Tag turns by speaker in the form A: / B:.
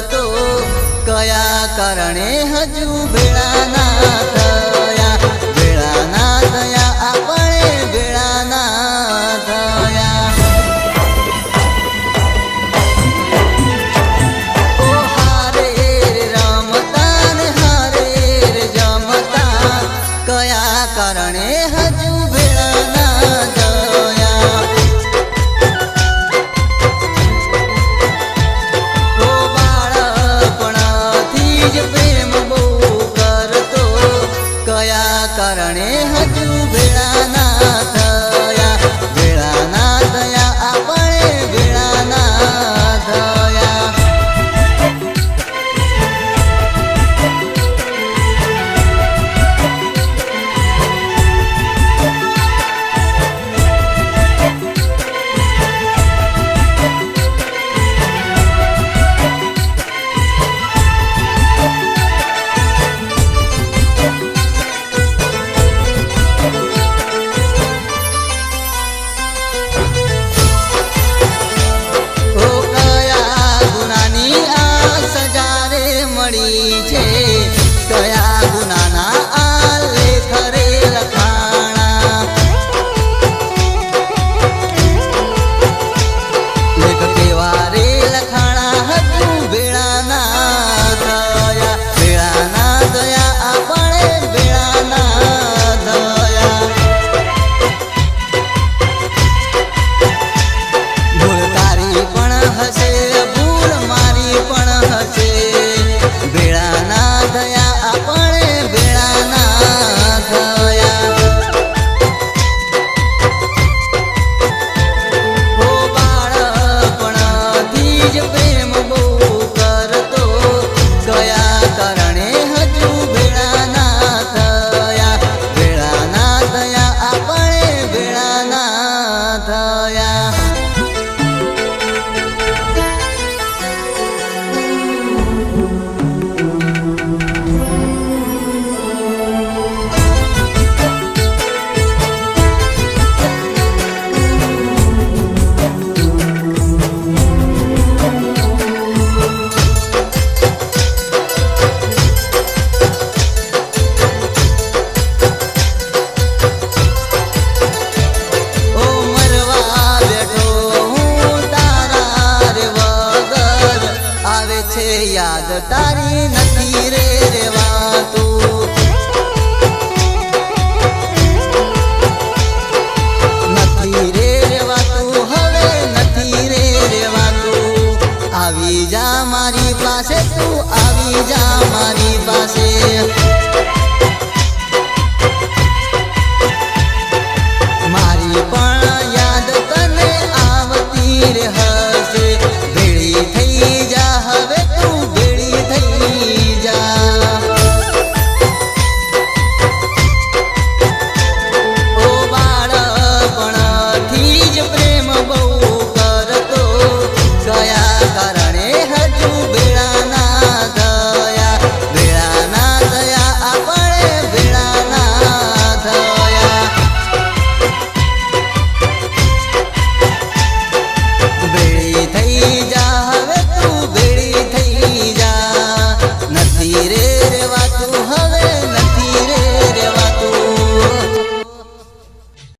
A: કરતો. કયા કારણે હજુ ભેળા ના દયા કારણે હજુ ભેળા તારી નથી રે મારી પાસે, તું આવી જા મારી પાસે. મારી પણ યાદ તને આવતી રહે.